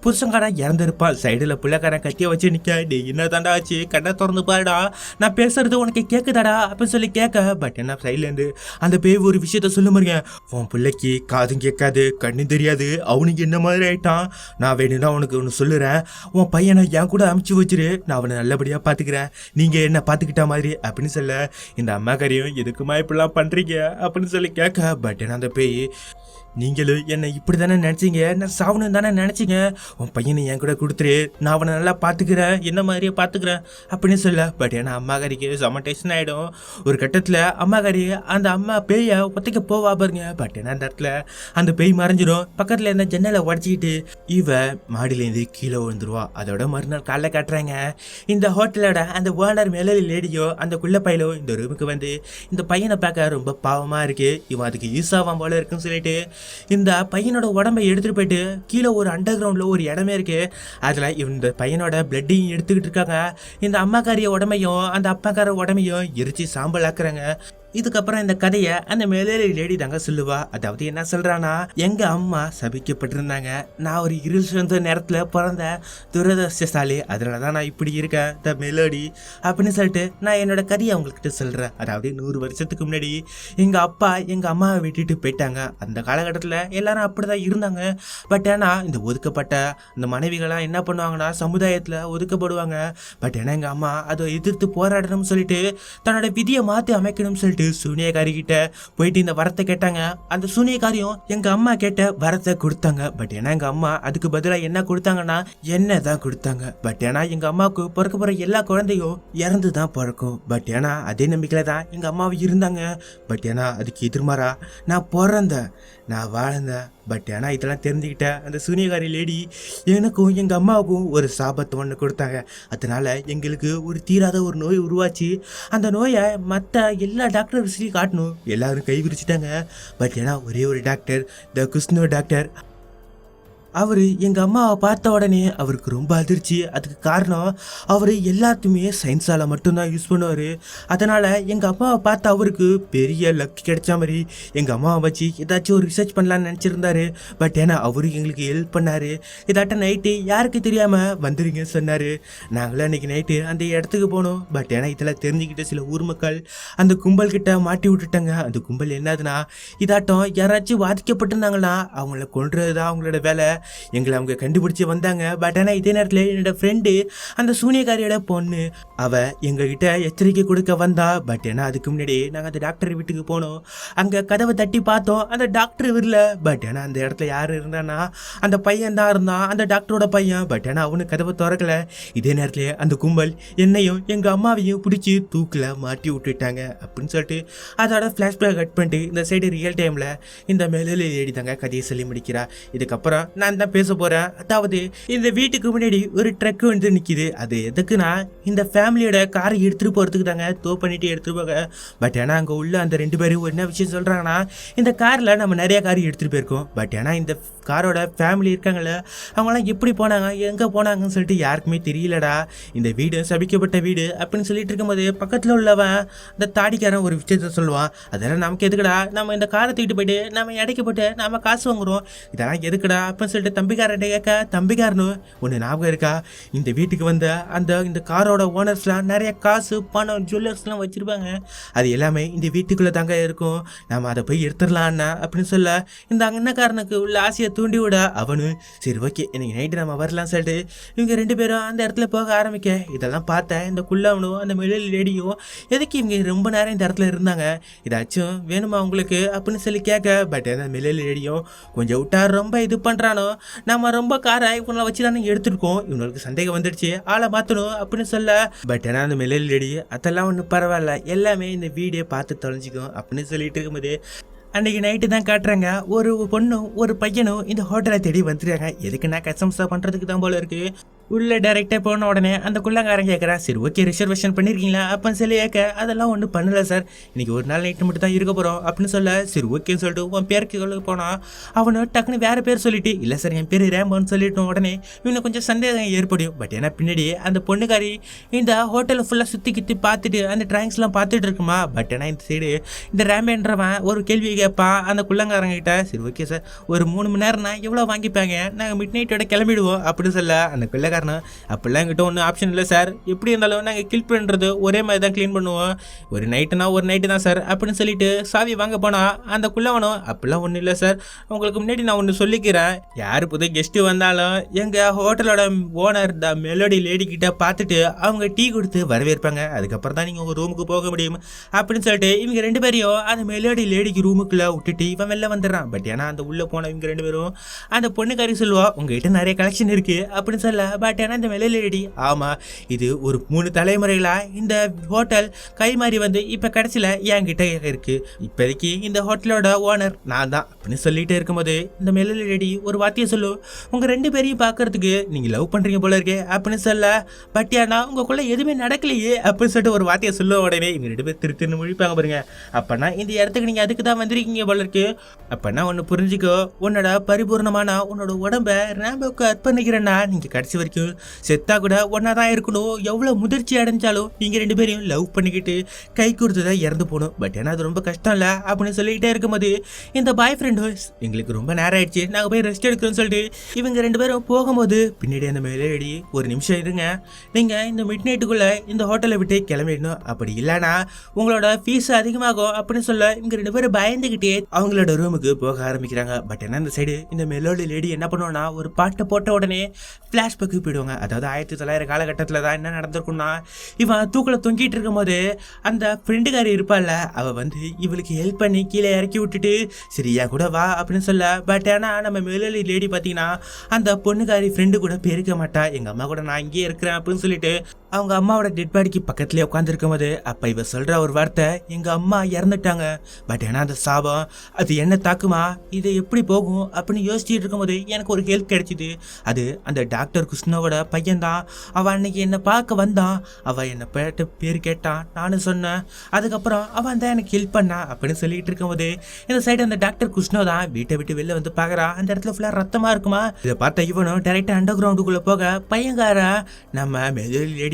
புருஷங்காரன் இறந்துருப்பான். சைடுல பிள்ளைக்காரன் கட்டிய வச்சு நிக்க டே என்ன தாண்டா ஆச்சு. கண்ணை திறந்து பாருடா. நான் பேசுறது உனக்கு கேட்குதாடா அப்படின்னு சொல்லி கேட்க பட் என்ன சைட்லேருந்து அந்த பேய் ஒரு விஷயத்த சொல்ல மாதிரிங்க உன் பிள்ளைக்கு காதும் கேட்காது கண்ணும் தெரியாது. அவனுக்கு என்ன மாதிரி ஆயிட்டான்? நான் வேணும்னா உனக்கு ஒன்று சொல்லுறேன். உன் பையனை என் கூட அமுச்சு வச்சிரு. நான் அவனை நல்லபடியாக பார்த்துக்கிறேன் நீங்கள் என்ன பார்த்துக்கிட்ட மாதிரி அப்படின்னு சொல்ல இந்த அம்மா கறியும் எதுக்குமா இப்படிலாம் பண்ணுறீங்க அப்படின்னு சொல்லி கேட்க பட் என்ன அந்த பேய் நீங்களும் என்னை இப்படி தானே நினச்சிங்க? நான் சாவணும் தானே நினச்சிங்க? உன் பையனை என் கூட கொடுத்துரு. நான் அவனை நல்லா பார்த்துக்கிறேன். என்ன மாதிரியே பார்த்துக்கிறேன்? அப்படின்னு சொல்ல பட் ஏன்னா அம்மாக்காரிக்கு செம்ம டென்ஷன் ஆகிடும் ஒரு கட்டத்தில் அம்மாக்காரி அந்த அம்மா பேயை ஒத்தைக்க போவா பாருங்க. பட் ஏன்னா அந்த இடத்துல அந்த பேய் மறைஞ்சிடும் பக்கத்தில் இருந்த ஜன்னலை உடச்சிக்கிட்டு இவ மாடியிலேருந்து கீழே விழுந்துருவா. அதோட மறுநாள் காலைல காட்டுறாங்க. இந்த ஹோட்டலோட அந்த ஓனர் மேலே லேடியோ அந்த குள்ள பையலோ இந்த ரூமுக்கு வந்து இந்த பையனை பார்க்க ரொம்ப பாவமாக இருக்குது இவன் அதுக்கு யூஸ் ஆவான் போல இருக்குன்னு சொல்லிட்டு இந்த பையனோட உடம்பை எடுத்துகிட்டு போயிட்டு கீழே ஒரு அண்டர் கிரவுண்டில் ஒரு இடமே இருக்குது அதில் இந்த பையனோட பிளட்டையும் எடுத்துக்கிட்டு இருக்காங்க. இந்த அம்மாக்காரிய உடம்பையும் அந்த அப்பாக்கார உடம்பையும் எரிச்சு சாம்பல் ஆக்குறாங்க. இதுக்கப்புறம் இந்த கதையை அந்த மேலேறி லேடி தாங்க சொல்லுவா. அதாவது என்ன சொல்றானா எங்க அம்மா சபிக்கப்பட்டிருந்தாங்க. நான் ஒரு இருள் சொந்த நேரத்துல பிறந்த துரதிருஷ்டசாலி. அதனால தான் நான் இப்படி இருக்கேன் த மெலோடி அப்படின்னு சொல்லிட்டு நான் என்னோட கதையை அவங்கக்கிட்ட சொல்றேன். அதாவது நூறு வருஷத்துக்கு முன்னாடி எங்க அப்பா எங்க அம்மாவை விட்டுட்டு போயிட்டாங்க. அந்த காலகட்டத்தில் எல்லாரும் அப்படிதான் இருந்தாங்க. பட் ஏன்னா இந்த ஒதுக்கப்பட்ட இந்த மனைவிகள்லாம் என்ன பண்ணுவாங்கன்னா சமுதாயத்தில் ஒதுக்கப்படுவாங்க. பட் ஏன்னா எங்கள் அம்மா அதை எதிர்த்து போராடணும்னு சொல்லிட்டு தன்னோட விதியை மாற்றி அமைக்கணும்னு சொல்லிட்டு சூனியக்காரி கிட்ட போயிட்டு இந்த வரத்தை கேட்டாங்க. அந்த சூனியக்காரியும் எங்கள் அம்மா கேட்ட வரத்தை கொடுத்தாங்க. பட் ஏன்னா எங்கள் அம்மா அதுக்கு பதிலாக என்ன கொடுத்தாங்கன்னா என்ன தான் கொடுத்தாங்க. பட் ஏன்னா எங்கள் அம்மாவுக்கு பிறக்க போற எல்லா குழந்தையும் இறந்து தான் பிறக்கும். பட் ஏன்னா அதே நம்பிக்கையில் தான் எங்கள் அம்மாவும் இருந்தாங்க. பட் ஏன்னா அதுக்கு எதிர்மாறா நான் பிறந்தேன். நான் வாழ்ந்தேன். பட் ஆனால் இதெல்லாம் தெரிஞ்சுக்கிட்ட அந்த சூனியகாரி லேடி எனக்கும் எங்கள் அம்மாவுக்கும் ஒரு சாபத்தை ஒன்று கொடுத்தாங்க. அதனால் எங்களுக்கு ஒரு தீராத ஒரு நோய் உருவாச்சு. அந்த நோயை மற்ற எல்லா டாக்டர் காட்டணும். எல்லோரும் கை விரிச்சிட்டாங்க. பட் ஏன்னா ஒரே ஒரு டாக்டர் த கிருஷ்ணோ டாக்டர் அவர் எங்கள் அம்மாவை பார்த்த உடனே அவருக்கு ரொம்ப அதிர்ச்சி. அதுக்கு காரணம் அவர் எல்லாத்தையுமே சயின்ஸால் மட்டும்தான் யூஸ் பண்ணுவார். அதனால் எங்கள் அம்மாவை பார்த்த அவருக்கு பெரிய லக் கிடைச்ச மாதிரி எங்கள் அம்மாவை வச்சு ஏதாச்சும் ஒரு ரிசர்ச் பண்ணலான்னு நினச்சிருந்தாரு. பட் ஏன்னா அவரு எங்களுக்கு ஹெல்ப் பண்ணார். இதாட்ட நைட்டு யாருக்கு தெரியாமல் வந்துருங்க சொன்னார். நாங்களும் அன்றைக்கி நைட்டு அந்த இடத்துக்கு போனோம். பட் ஏன்னா இதெல்லாம் தெரிஞ்சுக்கிட்ட சில ஊர் மக்கள் அந்த கும்பல் கிட்ட மாட்டி விட்டுட்டாங்க. அந்த கும்பல் என்னதுன்னா இதாட்டம் யாராச்சும் பாதிக்கப்பட்டிருந்தாங்கன்னா அவங்கள கொன்றது தான் அவங்களோட வேலை. எங்களை அவங்க கண்டுபிடிச்சி வந்தாங்க. பட் ஆனால் இதே நேரத்தில் என்னோட ஃப்ரெண்டு அந்த சூனியக்காரியோட பொண்ணு அவ எங்ககிட்ட எச்சரிக்கை கொடுக்க வந்தா. பட் ஏன்னா அதுக்கு முன்னாடி நாங்கள் அந்த டாக்டர் வீட்டுக்கு போனோம். அங்கே கதவை தட்டி பார்த்தோம். அந்த டாக்டர் வரல பட் ஏன்னா அந்த இடத்துல யார் இருந்தானா அந்த பையன் தான் இருந்தான். அந்த டாக்டரோட பையன். பட் ஏன்னா அவனு கதவை திறக்கல. இதே நேரத்தில் அந்த கும்பல் என்னையும் எங்கள் அம்மாவையும் பிடிச்சி தூக்கில் மாட்டி விட்டுட்டாங்க. அப்படின்னு சொல்லிட்டு அதோட ஃப்ளாஷ்பேக் கட் பண்ணிட்டு இந்த சைடு ரியல் டைமில் இந்த மெலையில் ஏடி தாங்க கதையை சொல்லி முடிக்கிறா. இதுக்கப்புறம் நான் தான் பேச போகிறேன் அதாவது இந்த வீட்டுக்கு முன்னாடி ஒரு ட்ரக் வந்து நிற்கிது அது எதுக்குன்னா இந்த ஃபேமிலியோட காரை எடுத்துகிட்டு போகிறதுக்கு தாங்க. தோ பண்ணிட்டு எடுத்துகிட்டு போக. பட் ஏன்னா அங்கே உள்ள அந்த ரெண்டு பேரும் என்ன விஷயம் சொல்கிறாங்கன்னா இந்த காரில் நம்ம நிறைய கார் எடுத்துகிட்டு போயிருக்கோம். பட் ஏன்னா இந்த காரோட ஃபேமிலி இருக்காங்கல்ல அவங்களாம் எப்படி போனாங்க எங்கே போனாங்கன்னு சொல்லிட்டு யாருக்குமே தெரியலடா. இந்த வீடு சபிக்கப்பட்ட வீடு அப்படின்னு சொல்லிட்டு இருக்கும்போது பக்கத்தில் உள்ளவன் இந்த தாடிக்காரன் ஒரு விஷயத்த சொல்லுவான். அதெல்லாம் நமக்கு எதுக்குடா? நம்ம இந்த காரை தூக்கிட்டு போயிட்டு நம்ம இடைக்கப்பட்டு நம்ம காசு வாங்குறோம். இதெல்லாம் எதுக்குடா? அப்படின்னு சொல்லிட்டு தம்பிக்காரன் கேட்க தம்பிக்காரனு ஒன்று ஞாபகம் இருக்கா? இந்த வீட்டுக்கு வந்த அந்த இந்த காரோட ஓனர்ஸ்லாம் நிறைய காசு பணம் ஜுவல்லர்ஸ்லாம் வச்சுருப்பாங்க. அது எல்லாமே இந்த வீட்டுக்குள்ளே தாங்க இருக்கும். நம்ம அதை போய் எடுத்துடலான்னா அப்படின்னு சொல்ல இந்த அண்ணக்காரனுக்கு உள்ள ஆசையை தூண்டி விட அவனு சரி ஓகே இன்னைக்கு நைட்டு நம்ம வரலாம் சொல்லிட்டு இவங்க ரெண்டு பேரும் அந்த இடத்துல போக ஆரம்பிக்க இதெல்லாம் பார்த்தேன். இந்த குள்ளவனும் அந்த மிழில் லேடியும் எதுக்கு இவங்க ரொம்ப நேரம் இந்த இடத்துல இருந்தாங்க? ஏதாச்சும் வேணுமா உங்களுக்கு? அப்படின்னு சொல்லி கேட்க பட் அந்த மிழில் லேடியும் கொஞ்சம் விட்டா ரொம்ப இது பண்ணுறானோ நம்ம ரொம்ப காரை இவங்களை வச்சு தானே எடுத்துருக்கோம். இவங்களுக்கு சந்தேகம் வந்துடுச்சு. ஆளை மாற்றணும் அப்படின்னு சொல்ல. பட் ஏன்னா அந்த மிழில் லேடி அதெல்லாம் ஒன்றும் பரவாயில்ல. எல்லாமே இந்த வீடியோ பார்த்து தொலைஞ்சிக்கும் அப்படின்னு சொல்லிட்டு இருக்கும்போது அன்னைக்கு நைட்டு தான் காட்டுறாங்க. ஒரு பொண்ணும் ஒரு பையனும் இந்த ஹோட்டலை தேடி வந்துருக்காங்க. எதுக்குன்னா கஸ்டம்ஸாக பண்ணுறதுக்கு தான் போல இருக்குது உள்ளே டைரெக்டாக போன உடனே அந்த குள்ளங்காரன் கேட்குறான் சரி ஓகே ரிசர்வேஷன் பண்ணியிருக்கீங்களா அப்படின்னு சொல்லி கேட்க அதெல்லாம் ஒன்றும் பண்ணல சார் இன்றைக்கி ஒரு நாள் நைட்டு மட்டும் தான் இருக்க போகிறோம் அப்படின்னு சொல்ல சரி ஓகேன்னு சொல்லிட்டு உன் பேருக்கு சொல்ல போனால் அவனு டக்குன்னு வேற பேர் சொல்லிட்டு இல்லை சார் என் பேர் ரேம்போன்னு சொல்லிட்டோம் உடனே இவனை கொஞ்சம் சந்தேகம் ஏற்படும். பட் ஏன்னா பின்னாடி அந்த பொண்ணுக்காரி இந்த ஹோட்டலை ஃபுல்லாக சுற்றி கித்தி பார்த்துட்டு அந்த ட்ராயிங்ஸ்லாம் பார்த்துட்டு இருக்குமா? பட் ஏன்னா இந்த சைடு இந்த ரேம்பேன்றவன் ஒரு கேள்வி கேட்பான் அந்த குள்ளங்காரங்கிட்ட சரி ஓகே சார் ஒரு மூணு மணி நேரம்னா எவ்வளோ வாங்கிப்பாங்க? நாங்கள் மிட் நைட்டோட கிளம்பிடுவோம். அப்படின்னு சொல்ல அந்த பிள்ளைக்காரன் அப்படிலாம் எங்கிட்ட ஒன்றும் ஆப்ஷன் இல்லை சார் எப்படி இருந்தாலும் நாங்கள் கில் பண்ணுறது ஒரே மாதிரி தான் க்ளீன் பண்ணுவோம். ஒரு நைட்டுனா ஒரு நைட்டு தான் சார் அப்படின்னு சொல்லிட்டு சாவி வாங்க போனால் அந்த குள்ளவனும் அப்படிலாம் ஒன்றும் இல்லை சார் உங்களுக்கு முன்னாடி நான் ஒன்று சொல்லிக்கிறேன். யார் புது கெஸ்ட்டு வந்தாலும் எங்கள் ஹோட்டலோட ஓனர் த மெலோடி லேடி கிட்ட பார்த்துட்டு அவங்க டீ கொடுத்து வரவேற்பாங்க. அதுக்கப்புறம் தான் நீங்கள் உங்கள் ரூமுக்கு போக முடியும் அப்படின்னு சொல்லிட்டு இவங்க ரெண்டு பேரையும் அந்த மெலோடி லேடிக்கு ரூமுக்குள்ளே விட்டுட்டு இவன் வெளில வந்துடுறான். பட் ஏன்னா அந்த உள்ளே போன இவங்க ரெண்டு பேரும் அந்த பொண்ணுக்காரி சொல்லுவா உங்ககிட்ட நிறைய கலெக்ஷன் இருக்குது அப்படின்னு சொல்ல பட் ஏன்னா இந்த மெலோடி ஆமாம் இது ஒரு மூணு தலைமுறைகளாக இந்த ஹோட்டல் கை மாறி வந்து இப்போ கடைசியில் என்கிட்ட இருக்குது இப்போதைக்கு இந்த ஹோட்டலோட ஓனர் நான் தான் அப்படின்னு சொல்லிகிட்டே இருக்கும்போது இந்த மெலோடி ஒரு வார்த்தையை சொல்லு. உங்கள் ரெண்டு பேரையும் பார்க்கறதுக்கு நீங்கள் லவ் பண்ணுறீங்க போல இருக்கே அப்படின்னு சொல்ல பட் ஏன்னா உங்களுக்குள்ள எதுவுமே நடக்கலையே அப்படின்னு சொல்லிட்டு ஒரு வார்த்தையை சொல்லுவ உடனே இவங்க ரெண்டு பேர் திரு திருன்னு முழிப்பாங்க பாருங்க. அப்பனா இந்த இடத்துக்கு நீங்கள் அதுக்கு தான் வந்திருக்கீங்க போல இருக்கு. அப்பனா ஒன்று புரிஞ்சுக்கோ உன்னோட பரிபூர்ணமான உன்னோட உடம்ப ரேம்போக்கு அர்ப்பணிக்கிறேன்னா நீங்கள் கடைசி வரைக்கும் செத்தா கூட ஒன்றா தான் இருக்கணும். எவ்வளோ முதிர்ச்சி அடைஞ்சாலும் நீங்கள் ரெண்டு பேரையும் லவ் பண்ணிக்கிட்டு கை கொடுத்து தான் இறந்து போகணும். பட் ஏன்னா அது ரொம்ப கஷ்டம் இல்லை அப்படின்னு சொல்லிக்கிட்டே இருக்கும்போது இந்த பாய் ஃப்ரெண்டு எங்களுக்கு ரொம்ப நேரம் ஆயிடுச்சு. நாங்கள் போய் ரெஸ்ட் எடுக்கிறோம்னு சொல்லிட்டு இவங்க ரெண்டு பேரும் போகும்போது பின்னாடி அந்த மேலேடி ஒரு நிமிஷம் இருங்க. நீங்கள் இந்த மிட் நைட்டுக்குள்ளே இந்த ஹோட்டலை விட்டு கிளம்பிடணும். அப்படி இல்லைன்னா உங்களோட ஃபீஸ் அதிகமாகும் அப்படின்னு சொல்ல இவங்க ரெண்டு பேரும் பயந்துக்கிட்டே அவங்களோட ரூமுக்கு போக ஆரம்பிக்கிறாங்க. பட் என்ன இந்த சைடு இந்த மெலோடி லேடி என்ன பண்ணுவோன்னா ஒரு பாட்டை போட்ட உடனே ஃப்ளாஷ்பேக்கு போயிடுவாங்க அதாவது ஆயிரத்தி தொள்ளாயிரம் காலகட்டத்தில் தான் என்ன நடந்திருக்கும்னா இவன் தூக்கில் தொங்கிட்டு இருக்கும்போது அந்த ஃப்ரெண்டுக்காரி இருப்பாள்ல அவள் வந்து இவளுக்கு ஹெல்ப் பண்ணி கீழே இறக்கி விட்டுட்டு சரியா கூட வா அப்படின்னு சொல்ல. பட் ஆனால் நம்ம மேலி லேடி பார்த்தீங்கன்னா அந்த பொண்ணுக்காரி ஃப்ரெண்டு கூட போயிருக்க மாட்டா. எங்கள் அம்மா கூட நான் இங்கேயே இருக்கிறேன் அப்படின்னு சொல்லிட்டு அவங்க அம்மாவோட டெட் பாடிக்கு பக்கத்துலேயே உட்காந்துருக்கும் போது அப்போ இவ சொல்கிற ஒரு வார்த்தை எங்கள் அம்மா இறந்துட்டாங்க. பட் ஏன்னா அந்த சாபம் அது என்ன தாக்குமா இது எப்படி போகும் அப்படின்னு யோசிச்சுட்டு இருக்கும்போது எனக்கு ஒரு ஹெல்ப் கிடைச்சிது. அது அந்த டாக்டர் கிருஷ்ணாவோட பையன்தான். அவன் அன்னைக்கு என்னை பார்க்க வந்தான். அவன் என்னை பேட்ட பேர் கேட்டான். நானும் சொன்னேன். அதுக்கப்புறம் அவன் தான் எனக்கு ஹெல்ப் பண்ணா அப்படின்னு சொல்லிட்டு இருக்கும்போது இந்த சைடு அந்த டாக்டர் கிருஷ்ணா தான் வீட்டை விட்டு வெளில வந்து பார்க்குறான் அந்த இடத்துல ஃபுல்லாக ரத்தமாக இருக்குமா? இதை பார்த்த இவனும் டேரெக்டாக அண்டர் கிரவுண்டுக்குள்ளே போக பையங்கார நம்ம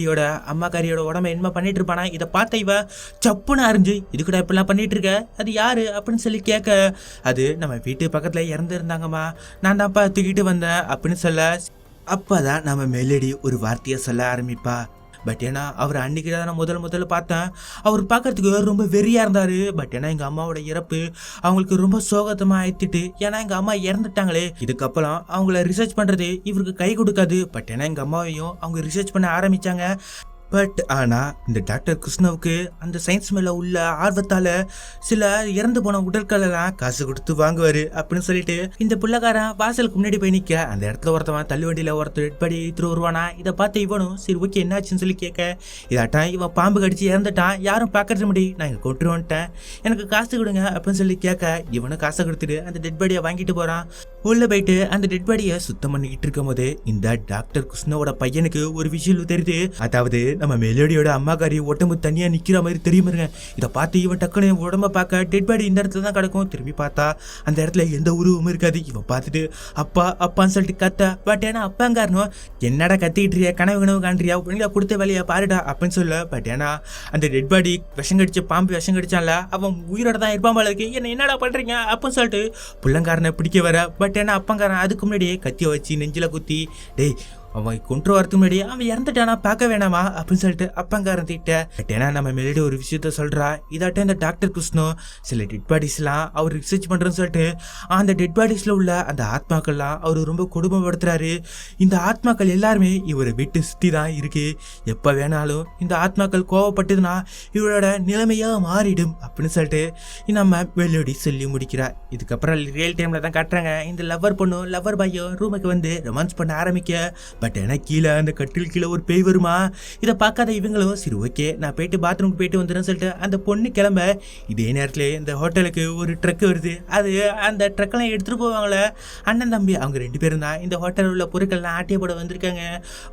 மெதில் லேடியோட அம்மாக்காரியோட உடம்ப என்ன பண்ணிட்டு இருப்பானா? இதை பார்த்த இவ சப்புன்னு அறிஞ்சு இதுக்கூட இப்படிலாம் பண்ணிட்டு இருக்க அது யாரு? அப்படின்னு சொல்லி கேட்க அது நம்ம வீட்டு பக்கத்துல இறந்துருந்தாங்கம்மா. நான் தான்ப்பா தூக்கிட்டு வந்தேன் அப்படின்னு சொல்ல அப்பதான் நம்ம மெலடி ஒரு வார்த்தையை சொல்ல ஆரம்பிப்பா. பட் ஏன்னா அவர் அன்றைக்கி தான் நான் முதல் முதல்ல பார்த்தேன். அவர் பார்க்குறதுக்கு ரொம்ப வெறியாக இருந்தார். பட் ஏன்னா எங்கள் அம்மாவோட இறப்பு அவங்களுக்கு ரொம்ப சோகத்தமாக ஆயிடுத்து ஏன்னா எங்கள் அம்மா இறந்துட்டாங்களே. இதுக்கப்புறம் அவங்கள ரிசர்ச் பண்ணுறது இவருக்கு கை கொடுக்காது. பட் ஏன்னா எங்கள் அம்மாவையும் அவங்க ரிசர்ச் பண்ண ஆரம்பிச்சாங்க. பட் ஆனால் இந்த டாக்டர் கிருஷ்ணவுக்கு அந்த சயின்ஸ் மேலே உள்ள ஆர்வத்தால் சில இறந்து போன உடற்கள் எல்லாம் காசு கொடுத்து வாங்குவார் அப்படின்னு சொல்லிட்டு இந்த பிள்ளைக்காரன் வாசலுக்கு முன்னாடி போய் நிற்க அந்த இடத்துல ஒருத்தவன் தள்ளு வண்டியில் ஒருத்தர் படி எடுத்துட்டு வருவானா? இதை பார்த்து இவனும் சரி ஓகே என்னாச்சுன்னு சொல்லி கேட்க இதாட்டான் இவன் பாம்பு கடிச்சு இறந்துட்டான். யாரும் பார்க்கறது முடி நான் இங்கே கொண்டு வந்துட்டேன். எனக்கு காசு கொடுங்க அப்படின்னு சொல்லி கேட்க இவனும் காசை கொடுத்துட்டு அந்த டெட் பாடியை வாங்கிட்டு போகிறான் உள்ள போயிட்டு அந்த டெட் பாடியை சுத்தம் பண்ணிக்கிட்டு இருக்கும் போது இந்த டாக்டர் கிருஷ்ணவோட பையனுக்கு ஒரு விஷயம் தெரியுது. அதாவது நம்ம மெலோடியோட அம்மாக்காரி உடம்பு தனியா நிக்கிற மாதிரி தெரியுமாருங்க இதை பார்த்து இவன் டக்குனு உடம்ப பார்க்க டெட் பாடி இந்த இடத்துல தான் கிடக்கும். திரும்பி பார்த்தா அந்த இடத்துல எந்த உருவமும் இருக்காது. இவன் பார்த்துட்டு அப்பா அப்பான்னு சொல்லிட்டு கத்த பட் ஏன்னா அப்பாங்காரனும் என்னடா கத்திக்கிட்டு கனவு கனவு காண்றியா? அப்படிங்களா கொடுத்த வேலையை? பாருடா அப்படின்னு சொல்ல பட் ஏன்னா அந்த டெட் பாடி விஷம் கடிச்ச பாம்பு விஷம் கடிச்சான்ல அவன் உயிரோட தான் இருப்பான் போல இருக்கு. என்ன என்னடா பண்றீங்க? அப்படின்னு சொல்லிட்டு புள்ளங்காரனை பிடிக்க வர பட் மாட்டேன்னு அப்பங்காரன் அதுக்கு முன்னாடியே கத்தியை வச்சு நெஞ்சில குத்தி டேய் அவன் கொண்டு வரதுக்கு முன்னாடி அவன் இறந்துட்டானா பார்க்க வேணாமா? அப்படின்னு சொல்லிட்டு அப்பங்காரன் திட்ட. பட் ஏன்னா நம்ம மெலடி ஒரு விஷயத்த சொல்றா. இதாட்ட இந்த டாக்டர் கிருஷ்ணோ சில டெட் பாடிஸ்லாம் அவர் ரிசர்ச் பண்ணுறேன்னு சொல்லிட்டு அந்த டெட் பாடிஸில் உள்ள அந்த ஆத்மாக்கள்லாம் அவர் ரொம்ப கொடுமைப்படுத்துறாரு இந்த ஆத்மாக்கள் எல்லாருமே இவரை விட்டு சுற்றி தான் இருக்கு. எப்போ வேணாலும் இந்த ஆத்மாக்கள் கோவப்பட்டதுன்னா இவரோட நிலைமையாக மாறிடும் அப்படின்னு சொல்லிட்டு நம்ம வெள்ளோடி சொல்லி முடிக்கிறா. இதுக்கப்புறம் ரியல் டைமில் தான் காட்டுறாங்க. இந்த லவ்வர் பொண்ணும் லவ்வர் பையன் ரூமுக்கு வந்து ரொமான்ஸ் பண்ண ஆரம்பிக்க பட் ஏன்னா கீழே அந்த கட்டில் கீழே ஒரு பேய் வருமா? இதை பார்க்காத இவங்களும் சரி ஓகே நான் போயிட்டு பாத்ரூமுக்கு போயிட்டு வந்துடுறேன்னு சொல்லிட்டு அந்த பொண்ணு கிளம்ப. இதே நேரத்தில் இந்த ஹோட்டலுக்கு ஒரு ட்ரக் வருது. அது அந்த ட்ரக்கெல்லாம் எடுத்துகிட்டு போவாங்களே அண்ணன் தம்பி அவங்க ரெண்டு பேரும் தான் இந்த ஹோட்டலில் உள்ள பொருட்கள்லாம் ஆட்டிய போட வந்திருக்காங்க.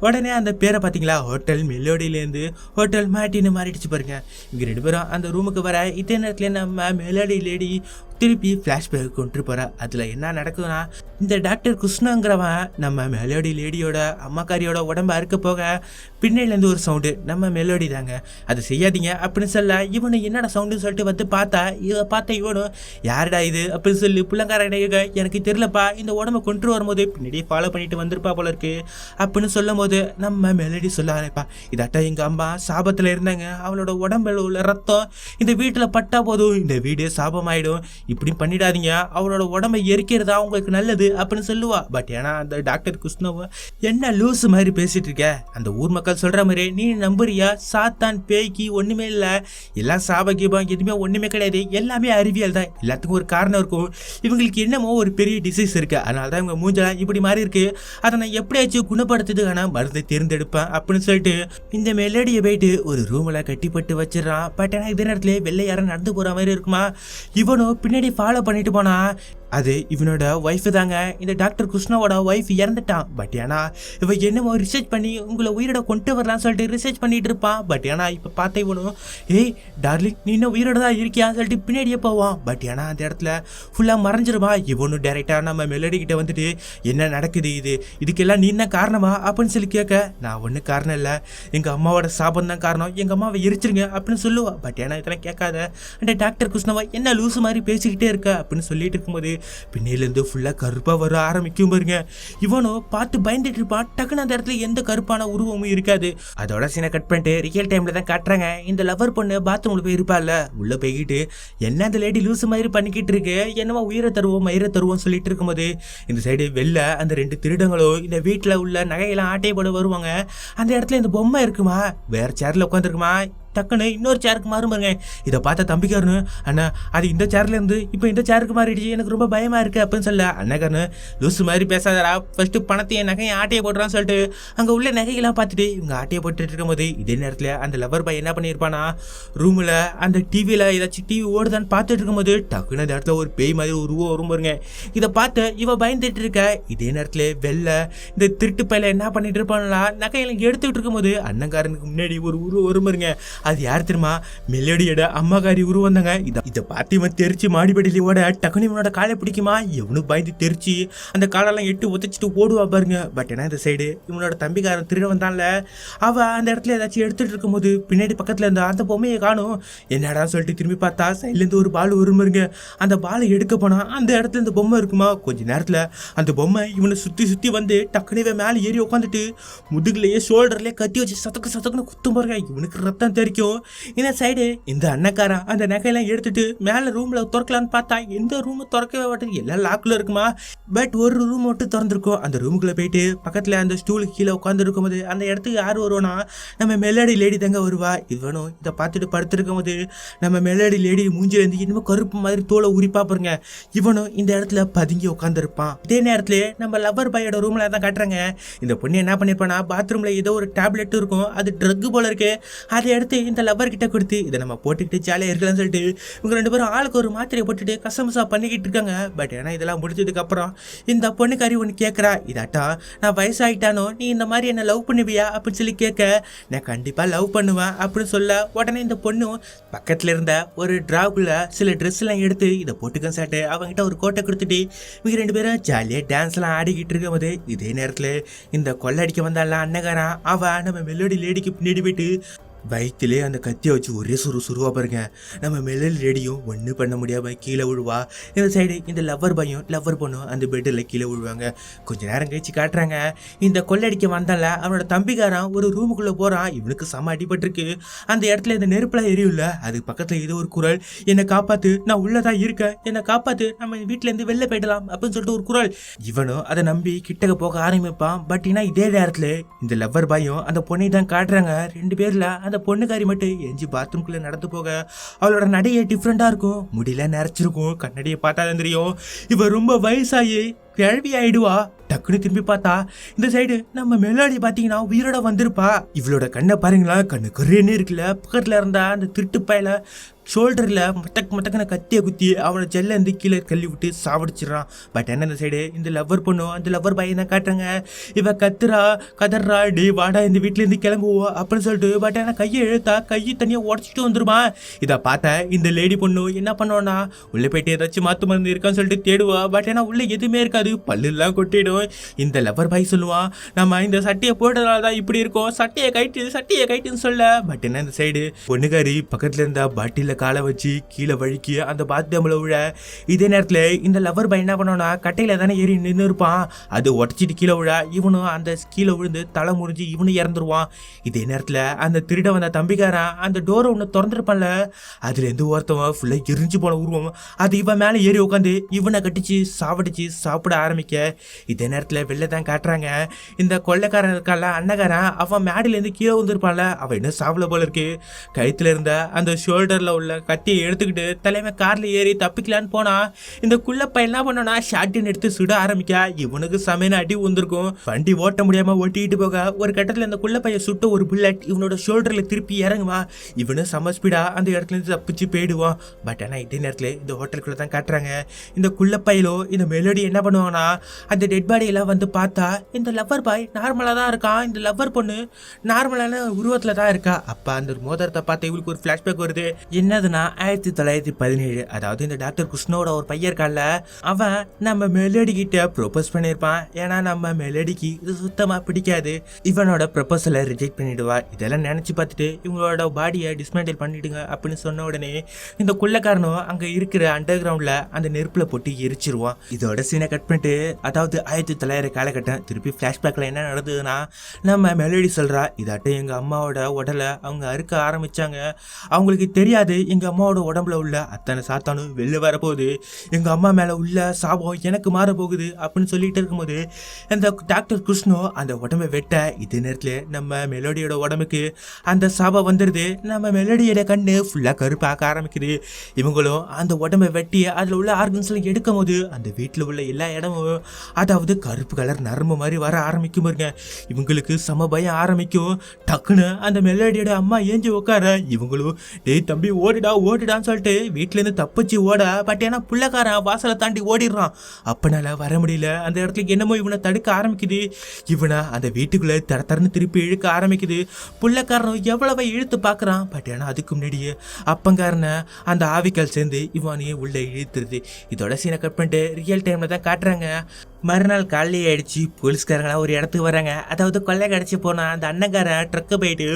உடனே அந்த பேரை பார்த்தீங்களா? ஹோட்டல் மெலோடியிலேருந்து ஹோட்டல் மாட்டின்னு மாறிடுச்சு பாருங்க. இவங்க ரெண்டு பேரும் அந்த ரூமுக்கு வர இதே நேரத்தில் நம்ம மெலோடி லேடி திருப்பி ஃப்ளாஷ்பேக் கொண்டு போகிறா அதில் என்ன நடக்குதுன்னா இந்த டாக்டர் கிருஷ்ணங்கிறவன் நம்ம மெலோடி லேடியோட அம்மாக்காரியோட உடம்ப அறுக்க போக பின்னாடிலேருந்து ஒரு சவுண்டு நம்ம மெலோடி தாங்க. அதை செய்யாதீங்க அப்படின்னு சொல்ல இவனு என்னடா சவுண்டுன்னு சொல்லிட்டு வந்து பார்த்தா இதை பார்த்த இவனும் யாருடா இது? அப்படின்னு சொல்லி பிள்ளைங்காரன் எனக்கு தெரியலப்பா இந்த உடம்ப கொண்டு வரும்போது பின்னாடியே ஃபாலோ பண்ணிட்டு வந்திருப்பா போல இருக்கு. அப்படின்னு சொல்லும் போது நம்ம மெலடி சொல்ல ஆரம்பிப்பா. இதாட்டா எங்கள் அம்மா சாபத்தில் இருந்தாங்க. அவளோட உடம்புல உள்ள ரத்தம் இந்த வீட்டில் பட்டா போதும். இந்த வீடே சாபமாயிடும். இப்படி பண்ணிடாதீங்க. அவரோட உடம்பை எரிக்கிறதா உங்களுக்கு நல்லது அப்படின்னு சொல்லுவா. பட் ஏன்னா அந்த டாக்டர் கிருஷ்ணவ என்ன லூஸ் மாதிரி பேசிட்டு இருக்க அந்த ஊர் மக்கள் சொல்ற மாதிரி நீ நம்புறியா? சாத்தான் பேய்க்கு ஒண்ணுமே இல்லை. எல்லாம் சாபகீபம் எதுவுமே ஒண்ணுமே கிடையாது. எல்லாமே அறிவியல் தான். எல்லாத்துக்கும் ஒரு காரணம் இருக்கும். இவங்களுக்கு என்னமோ ஒரு பெரிய டிசீஸ் இருக்கு. அதனால தான் இவங்க மூஞ்சலாம் இப்படி மாதிரி இருக்கு. அதை நான் எப்படியாச்சும் குணப்படுத்துறதுக்கான மருந்தை தேர்ந்தெடுப்பேன் அப்படின்னு சொல்லிட்டு இந்த மெலடியை போயிட்டு ஒரு ரூமில் கட்டிப்பட்டு வச்சிடறான். பட் ஆனால் இதே நேரத்துல வெள்ளை யாரும் நடந்து போற மாதிரி இருக்குமா? இவனும் பின்னாடி ஃபாலோ பண்ணிட்டு போனா அது இவனோட ஒய்ஃப் தாங்க. இந்த டாக்டர் கிருஷ்ணாவோட ஒய்ஃப் இறந்துட்டான். பட் ஏன்னா இவன் என்னமோ ரிசர்ச் பண்ணி உங்களை உயிரோட கொண்டு வரலான்னு சொல்லிட்டு ரிசர்ச் பண்ணிட்டு இருப்பான் பட் ஏன்னா இப்போ பார்த்த இவனும் ஏய் டார்லிங் நீ இன்னும் உயிரோட தான் இருக்கியான்னு சொல்லிட்டு பின்னாடியே போவான். பட் ஏன்னா அந்த இடத்துல ஃபுல்லாக மறைஞ்சிருவா. இவனும் டேரெக்டாக நம்ம மெலடி கிட்ட வந்துட்டு என்ன நடக்குது இது? இதுக்கெல்லாம் நீ என்ன காரணமா? அப்படின்னு சொல்லி கேட்க நான் ஒன்றும் காரணம் இல்லை. எங்கள் அம்மாவோட சாபம் தான் காரணம். எங்கள் அம்மாவை எரிச்சிருங்க அப்படின்னு சொல்லுவா. பட் ஏன்னா இதெல்லாம் கேட்காத. அந்த டாக்டர் கிருஷ்ணவா என்ன லூசு மாதிரி பேசிக்கிட்டே இருக்க அப்படின்னு சொல்லிட்டு இருக்கும்போது பின்னிலேருந்து ஃபுல்லாக கருப்பாக வர ஆரம்பிக்கும் பாருங்க. இவனும் பார்த்து பயந்துட்டு இருப்பான். டக்குன்னு அந்த இடத்துல எந்த கருப்பான உருவமும் இருக்காது. அதோட சீனை கட் பண்ணிட்டு ரியல் டைமில் தான் காட்டுறாங்க. இந்த லவர் பொண்ணு பாத்ரூமில் போய் இருப்பாள்ல. உள்ளே போய்கிட்டு என்ன அந்த லேடி லூஸ் மாதிரி பண்ணிக்கிட்டு இருக்கு? என்னவோ உயிரை தருவோம் மயிரை தருவோம் சொல்லிட்டு இருக்கும்போது இந்த சைடு வெளில அந்த ரெண்டு திருடங்களோ இந்த வீட்டில் உள்ள நகையெல்லாம் ஆட்டை போட வருவாங்க. அந்த இடத்துல இந்த பொம்மை இருக்குமா? வேற சேரில் உட்காந்துருக்குமா டக்குன்னு இன்னொரு சேருக்கு மாறுமாங்க இதை பார்த்த தம்பிக்காரனு அண்ணா அது இந்த சேர்லேருந்து இப்போ இந்த சேருக்கு மாறிடுச்சு எனக்கு ரொம்ப பயமாக இருக்குது அப்படின்னு சொல்ல அண்ணக்காரனு லூசு மாதிரி பேசாதடா ஃபஸ்ட்டு பணத்தையும் நகையை ஆட்டையை போட்டுறான்னு சொல்லிட்டு அங்கே உள்ள நகைகள்லாம் பார்த்துட்டு இவங்க ஆட்டையை போட்டுட்டு இருக்கும்போது இதே நேரத்தில் அந்த லவர் பாய் என்ன பண்ணியிருப்பானா ரூமில் அந்த டிவியில் ஏதாச்சும் டிவி ஓடுதான்னு பார்த்துட்டு இருக்கும்போது டக்குன்னு அந்த இடத்துல ஒரு பேய் மாதிரி ஒரு உருவம் வரும் பாருங்க. இதை பார்த்து இவ பயந்துட்டு இருக்க. இதே நேரத்தில் வெளில இந்த திருட்டு பையில என்ன பண்ணிட்டு இருப்பாங்களா நகையெல்லாம் எடுத்துக்கிட்டு இருக்கும்போது அண்ணங்காரனுக்கு முன்னாடி ஒரு உருவம் வரும் பாருங்க. அது யார் தெரியுமா? மெல்லடியோட அம்மாக்காரி உருவம் வந்தாங்க. இதை இதை பார்த்து இவன் தெரிச்சு மாடிப்படியில ஓட டக்குனு இவனோட காலை பிடிக்குமா? எவனும் பயந்து தெரிச்சு அந்த காலெல்லாம் எட்டு உதச்சிட்டு ஓடுவா பாருங்க. பட் ஏன்னா இந்த சைடு இவனோட தம்பிக்காரன் திருட வந்தான்ல. அவ அந்த இடத்துல ஏதாச்சும் எடுத்துட்டு இருக்கும்போது பின்னாடி பக்கத்தில் இருந்த அந்த பொம்மையை காணும். என்னடா சொல்லிட்டு திரும்பி பார்த்தா சைட்லேருந்து ஒரு பால் வரும் பாருங்க அந்த பாலை எடுக்க போனால் அந்த இடத்துல இந்த பொம்மை இருக்குமா? கொஞ்ச நேரத்தில் அந்த பொம்மை இவனை சுற்றி சுற்றி வந்து டக்குனு மேலே ஏறி உட்காந்துட்டு முதுகுலையே ஷோல்டர்லேயே கட்டி வச்சு சதக்கு சதக்குன்னு குத்தும் பாருங்க. இவனுக்கு ரத்தம் தெரியும். வரைக்கும். இந்த சைடு இந்த அண்ணக்காரன் அந்த நகையெல்லாம் எடுத்துட்டு மேலே ரூம்ல திறக்கலான்னு பார்த்தா எந்த ரூமும் திறக்கவே மாட்டேங்குது. எல்லாம் லாக்கில் இருக்குமா? பட் ஒரு ரூம் மட்டும் திறந்திருக்கும். அந்த ரூமுக்குள்ள போயிட்டு பக்கத்துல அந்த ஸ்டூலுக்கு கீழே உட்காந்துருக்கும் போது அந்த இடத்துக்கு யார் வருவோன்னா நம்ம மெலடி லேடி தாங்க வருவா. இவனும் இதை பார்த்துட்டு படுத்துருக்கும் போது நம்ம மெலடி லேடி மூஞ்சிலேருந்து இன்னும் கருப்பு மாதிரி தோலை உரிப்பா பாருங்க. இவனும் இந்த இடத்துல பதுங்கி உட்காந்துருப்பான் இதே நேரத்துல நம்ம லவர் பாயோட ரூம்ல தான் கட்டுறாங்க. இந்த பொண்ணு என்ன பண்ணிருப்பானா பாத்ரூம்ல ஏதோ ஒரு டேப்லெட் இருக்கும். அது ட்ரக் போல இருக்கு. அதை எடுத்து இந்த லவர் கிட்ட கொடுத்து இதை நம்ம போட்டுக்கிட்டு ஜாலியாக இருக்கலாம்னு சொல்லிட்டு இவங்க ரெண்டு பேரும் ஆளுக்கு ஒரு மாத்திரையை போட்டுட்டு கசமசா பண்ணிக்கிட்டு இருக்காங்க. பட் ஏன்னா இதெல்லாம் முடிச்சதுக்கு அப்புறம் இந்த பொண்ணுக்காரி ஒன்று கேட்குறா இதாட்டா நான் வயசாயிட்டானோ நீ இந்த மாதிரி என்ன லவ் பண்ணுவியா அப்படின்னு சொல்லி கேட்க நான் கண்டிப்பாக லவ் பண்ணுவேன் அப்படின்னு சொல்ல உடனே இந்த பொண்ணு பக்கத்தில் இருந்த ஒரு ட்ராவுக்குள்ள சில ட்ரெஸ்லாம் எடுத்து இதை போட்டுக்க சாட்டு அவங்ககிட்ட ஒரு கோட்டை கொடுத்துட்டு இவங்க ரெண்டு பேரும் ஜாலியாக டான்ஸ்லாம் ஆடிக்கிட்டு இருக்கும்போது இதே நேரத்தில் இந்த கொள்ளடிக்க வந்தாலாம் அன்னகாரன் அவன் நம்ம மெலோடி லேடிக்கு பின்னாடி போயிட்டு வயிற்றுலே அந்த கத்தியை வச்சு ஒரே சுரு சுருவா பாருங்க. நம்ம மெலல் ரெடியும் ஒன்றும் பண்ண முடியாம கீழே விழுவா. இந்த சைடு இந்த லவ்வர் பையும் லவ்வர் பொண்ணும் அந்த பெட்டில் கீழே விழுவாங்க. கொஞ்ச நேரம் கழிச்சு காட்டுறாங்க. இந்த கொள்ளடிக்க வந்தால அவனோட தம்பிக்காரன் ஒரு ரூமுக்குள்ளே போகிறான் இவனுக்கு செம அடிபட்டிருக்கு. அந்த இடத்துல இந்த நெருப்பெலாம் எரியும்ல. அதுக்கு பக்கத்தில் ஏதோ ஒரு குரல் என்னை காப்பாற்று நான் உள்ளதான் இருக்கேன். என்னை காப்பாற்று நம்ம வீட்டிலேருந்து வெளில போயிடலாம். அப்படின்னு சொல்லிட்டு ஒரு குரல். இவனும் அதை நம்பி கிட்டக்க போக ஆரம்பிப்பான். பட் ஏன்னா இதே நேரத்தில் இந்த லவ்வர் பாயும் அந்த பொண்ணை தான் காட்டுறாங்க. ரெண்டு பேரில் அந்த பொண்ணுக்காரி மட்டும் எஞ்சி பாத்ரூம்குள்ளே நடந்து போக அவளோட நடையே டிஃப்ரெண்ட்டாக இருக்கும். முடியல நிறைச்சிருக்கும். கண்ணடியை பார்த்தா தெரியும். இவ ரொம்ப வயசாகி கிழவி ஆயிடுவா. டக்குன்னு திரும்பி பார்த்தா இந்த சைடு நம்ம மெலாடி பாத்தீங்கன்னா உயிரோட வந்திருப்பா. இவளோட கண்ணை பாருங்களா கண்ணு கருன்னு இருக்குல்ல பக்கத்துல இருந்தா அந்த திருட்டு பயல ஷோல்டரில் மொத்தக்கு மத்தக்கன கத்தியை குத்தி அவனை ஜெல்ல இருந்து கீழே கழுவி விட்டு சாவடிச்சிடறான். பட் என்ன இந்த சைடு இந்த லவ்வர் பொண்ணும் அந்த லவ்வர் பையன் தான் காட்டுறாங்க? இவ கத்துறா கதறா டே வாடா இந்த வீட்டிலேருந்து கிளம்புவோம் அப்படின்னு சொல்லிட்டு பட் ஆனால் கையை இழுத்தா கையை தனியாக உடச்சிட்டு வந்துருமா? இதை பார்த்தா இந்த லேடி பொண்ணு என்ன பண்ணுவோன்னா உள்ளே போயிட்டு ஏதாச்சும் மாற்று மருந்து இருக்கான்னு சொல்லிட்டு தேடுவா. பட் ஏன்னா உள்ளே எதுவுமே இருக்காது. பல்லுலாம் கொட்டிடும். இந்த லவர் பாய் சொல்லுவான் நம்ம இந்த சட்டையை போட்டதுனால தான் இப்படி இருக்கும். சட்டையை கைட்டு சட்டையை கைட்டுன்னு சொல்ல. பட் என்ன இந்த சைடு பொண்ணுக்காரி பக்கத்துல இருந்த பாட்டில காலை வச்சு கீழே வழுக்கி அந்த பாத்ரூம்ல விழ இதே நேரத்துல இந்த லவர் பாய் என்ன பண்ணோம்னா கட்டையில தானே ஏறி நின்று இருப்பான். அது உடச்சிட்டு கீழே விழ இவனும் அந்த கீழே விழுந்து தலை முறிஞ்சு இவனும் இறந்துருவான். இதே நேரத்துல அந்த திருட வந்த தம்பிக்காரன் அந்த டோரை ஒன்று திறந்துருப்பான்ல. அதுல இருந்து ஒருத்தவன் ஃபுல்லா எரிஞ்சு போன உருவம். அது இவன் மேல ஏறி உட்காந்து இவனை கட்டிச்சு சாவடிச்சு சாப்பிட ஆரம்பிக்க. இதே நேரத்தில் வெளில தான் காட்டுறாங்க. இந்த கொள்ளைக்காரன் இருக்கான்ல அன்னகாரன் அவன் மேடிலேருந்து கீழே வந்திருப்பான்ல அவன் இன்னும் சாவல போல இருக்கு? கழுத்தில் இருந்த அந்த ஷோல்டர்ல உள்ள கத்தியை எடுத்துக்கிட்டு தலைமை காரில் ஏறி தப்பிக்கலான்னு போனா இந்த குள்ளப்ப என்ன பண்ணனா ஷாட்டின் எடுத்து சுட ஆரம்பிக்க. இவனுக்கு சமையல் அடி வந்திருக்கும் வண்டி ஓட்ட முடியாம ஓட்டிக்கிட்டு போக ஒரு கட்டத்தில் இந்த குள்ளப்பைய சுட்ட ஒரு புல்லட் இவனோட ஷோல்டரில் திருப்பி இறங்குவான் இவனு சம ஸ்பீடா அந்த இடத்துல இருந்து தப்பிச்சு போயிடுவான். பட் ஆனால் இதே நேரத்தில் இந்த ஹோட்டலுக்குள்ள தான் காட்டுறாங்க. இந்த குள்ளப்பையிலோ இந்த மெலோடி என்ன பண்ணுவாங்கன்னா அந்த டெட் பாடியெல்லாம் வந்து பார்த்தா இந்த லவ்வர் பாய் நார்மலாக தான் இருக்கான் இந்த லவ்வர் பொண்ணு நார்மலான உருவத்தில் தான் இருக்கா? அப்போ அந்த ஒரு மோதிரத்தை பார்த்து இவளுக்கு ஒரு ஃபிளாஷ்பேக் வருது. என்னதுன்னா ஆயிரத்தி தொள்ளாயிரத்தி பதினேழு. அதாவது இந்த டாக்டர் கிருஷ்ணோட ஒரு பையன் இருக்கான்ல அவன் நம்ம மெலடி கிட்ட ப்ரொபோஸ் பண்ணியிருப்பான். ஏன்னா நம்ம மெலடிக்கு இது சுத்தமாக பிடிக்காது. இவனோட ப்ரொபோசலை ரிஜெக்ட் பண்ணிடுவா. இதெல்லாம் நினச்சி பார்த்துட்டு இவங்களோட பாடியை டிஸ்மேண்டில் பண்ணிடுங்க அப்படின்னு சொன்ன உடனே இந்த குள்ளக்காரனும் அங்கே இருக்கிற அண்டர் கிரவுண்டில் அந்த நெருப்பில் போட்டு எரிச்சிருவான். இதோட சீனை கட் பண்ணிட்டு அதாவது ஆயிரத்தி தொள்ளாயிரம் காலகட்டம் திருப்பி ஃப்ளாஷ்பேக்கில் என்ன நடந்ததுன்னா நம்ம மெலடி சொல்கிறா இதாட்டும் எங்கள் அம்மாவோட உடலை அவங்க அறுக்க ஆரம்பித்தாங்க அவங்களுக்கு தெரியாது எங்கள் அம்மாவோட உடம்புல உள்ள அத்தனை சாத்தானும் வெளில வரப்போகுது. எங்கள் அம்மா மேலே உள்ள சாபம் எனக்கு மாற போகுது அப்படின்னு சொல்லிட்டு இருக்கும்போது அந்த டாக்டர் கிருஷ்ணோ அந்த உடம்பை வெட்ட இதே நேரத்தில் நம்ம மெலோடியோட உடம்புக்கு அந்த சாபம் வந்துடுது நம்ம மெலோடியோட கண்ணு ஃபுல்லாக கருப்பாக்க ஆரம்பிக்குது. இவங்களும் அந்த உடம்பை வெட்டி அதில் உள்ள ஆர்கன்ஸ்லாம் எடுக்கும் போது அந்த வீட்டில் உள்ள எல்லா இடம் அதாவது கருப்பு கலர் நரம்பு மாதிரி வர ஆரம்பிக்கும் பாருங்க. இவங்களுக்கு சம பயம் ஆரம்பிக்கும். டக்குன்னு அந்த மெலோடியோட அம்மா ஏஞ்சி உட்கார இவங்களும் டேய் தம்பி ஓடிடா ஓடிடான்னு சொல்லிட்டு வீட்டிலேருந்து தப்பிச்சு ஓட பட் ஏன்னா பிள்ளைக்காரன் வாசலை தாண்டி ஓடிடுறான். அப்பனால வர முடியல. அந்த இடத்துல என்னமோ இவனை தடுக்க ஆரம்பிக்குது. இவனை அந்த வீட்டுக்குள்ளே தர தரன்னு திருப்பி இழுக்க ஆரம்பிக்குது. பிள்ளைக்காரன் எவ்வளவு இழுத்து பார்க்குறான் பட் ஏன்னா அதுக்கு முன்னாடியே அப்பங்காரனை அந்த ஆவிக்கால் சேர்ந்து இவனையே உள்ளே இழுத்துருது. இதோட சீனை கட் பண்ணிட்டு ரியல் டைமில் தான் காட்டுறாங்க விட்டுறேங்க மறுநாள் காலையே ஆயிடுச்சு போலீஸ்காரங்களாம் ஒரு இடத்துக்கு வராங்க. அதாவது கொள்ளை கிடச்சி போனால் அந்த அண்ணங்காரன் ட்ரக்கை போயிட்டு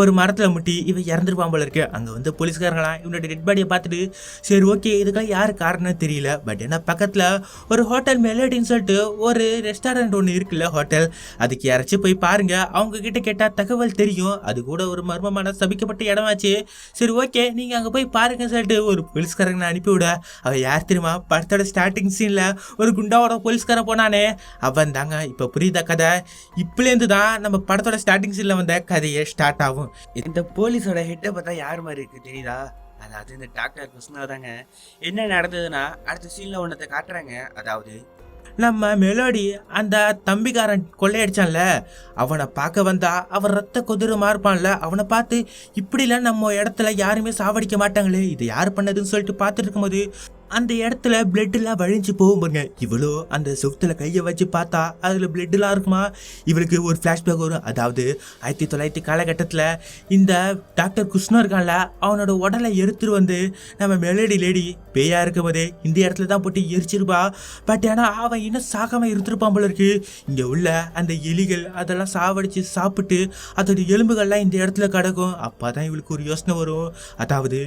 ஒரு மரத்தில் முட்டி இவன் இறந்துருப்பான் போல இருக்கு. அங்கே வந்து போலீஸ்காரங்களாம் இவனோட டெட் பாடியை பார்த்துட்டு சரி ஓகே இதுக்கெல்லாம் யார் காரணம் தெரியல. பட் ஏன்னா பக்கத்தில் ஒரு ஹோட்டல் மெலடின்னு சொல்லிட்டு ஒரு ரெஸ்டாரண்ட் ஒன்று இருக்குல்ல ஹோட்டல் அதுக்கு யாராச்சும் போய் பாருங்க. அவங்க கிட்ட கேட்டால் தகவல் தெரியும். அது கூட ஒரு மர்மமான சபிக்கப்பட்ட இடமாச்சு. சரி ஓகே நீங்கள் அங்கே போய் பாருங்க சொல்லிட்டு ஒரு போலீஸ்காரங்க அனுப்பிவிட. அவன் யார் தெரியுமா? படத்தோட ஸ்டார்டிங் சீனில் ஒரு குண்டாவோட போலீஸ்காரன் போனானே. அவன் தாங்க இப்போ புரியுத கதை? இப்பலேருந்து தான் நம்ம படத்தோட ஸ்டார்டிங் சீனில் வந்த கதையே ஸ்டார்ட் ஆகும். இந்த போலீஸோட ஹெட்டை பார்த்தா யார் மாதிரி இருக்குது தெரியுதா? அதாவது இந்த டாக்டர் கிருஷ்ணா தாங்க. என்ன நடந்ததுன்னா அடுத்த சீனில் ஒன்றத்தை காட்டுறாங்க. அதாவது நம்ம மெலோடி அந்த தம்பிக்காரன் கொள்ளையடிச்சான்ல. அவனை பார்க்க வந்தா அவன் ரத்த கொதிரமா இருப்பான்ல. அவனை பார்த்து இப்படிலாம் நம்ம இடத்துல யாருமே சாவடிக்க மாட்டாங்களே. இது யார் பண்ணதுன்னு சொல்லிட்டு பார்த்துட்டு இருக்கும்போது அந்த இடத்துல பிளட்லாம் வழிஞ்சு போகும் பாருங்க. அந்த சுத்துல கையை வச்சு பார்த்தா அதில் பிளட்லாம் இருக்குமா? இவளுக்கு ஒரு ஃப்ளாஷ்பேக் வரும். அதாவது ஆயிரத்தி தொள்ளாயிரத்தி காலகட்டத்தில் இந்த டாக்டர் கிருஷ்ணா இருக்கான்ல அவனோட உடலை எடுத்துட்டு வந்து நம்ம மெலடி லேடி பேயா இருக்கும் போதே இந்த இடத்துல தான் போட்டு எரிச்சிருப்பா. பட் ஆனால் அவன் இன்னும் சாகாமல் இருந்திருப்பான் போல இருக்கு. இங்கே உள்ள அந்த எலிகள் அதெல்லாம் சாவடிச்சு சாப்பிட்டு அதோட எலும்புகள்லாம் இந்த இடத்துல கிடக்கும். அப்போ தான் இவளுக்கு ஒரு யோசனை வரும். அதாவது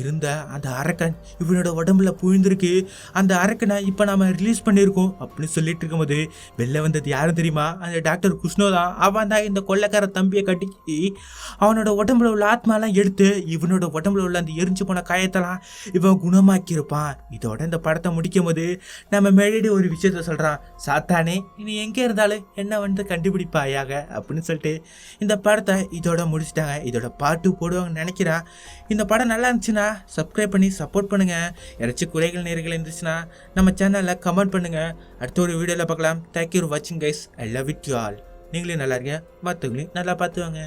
இருந்த அந்த அரக்கன் இவனோட உடம்புல புழுந்திருக்கு அந்த அரக்கனை இப்போ நாம ரிலீஸ் பண்ணியிருக்கோம் அப்படின்னு சொல்லிட்டு இருக்கும்போது வெளில வந்தது யாரும் தெரியுமா? அந்த டாக்டர் குஷ்ணோ தான் அவன் தான் இந்த கொள்ளைக்கார தம்பியை கட்டி அவனோட உடம்புல உள்ள ஆத்மாலாம் எடுத்து இவனோட உடம்புல உள்ள அந்த எரிஞ்சு போன காயத்தெல்லாம் இவன் குணமாக்கியிருப்பான். இதோட இந்த படத்தை முடிக்கும் போது நம்ம மேலடி ஒரு விஷயத்த சொல்கிறான் சாத்தானே நீ எங்கே இருந்தாலும் என்ன வந்து கண்டுபிடிப்பாயாக? அப்படின்னு சொல்லிட்டு இந்த படத்தை இதோட முடிச்சிட்டாங்க. இதோட பாட்டு போடுவாங்கன்னு நினைக்கிறேன். இந்த படம் நல்லா இருந்துச்சுன்னா சப்ஸ்கிரைப் பண்ணி சப்போர்ட் பண்ணுங்கள் யாராச்சும் குறைகள் நேர்கள் இருந்துச்சுன்னா நம்ம சேனலில் கமெண்ட் பண்ணுங்க. அடுத்த ஒரு வீடியோவில் பார்க்கலாம். தேங்க்யூ வாட்சிங் guys I love it you all நீங்களே நல்லா இருங்க. மற்றவங்களையும் நல்லா பார்த்துவாங்க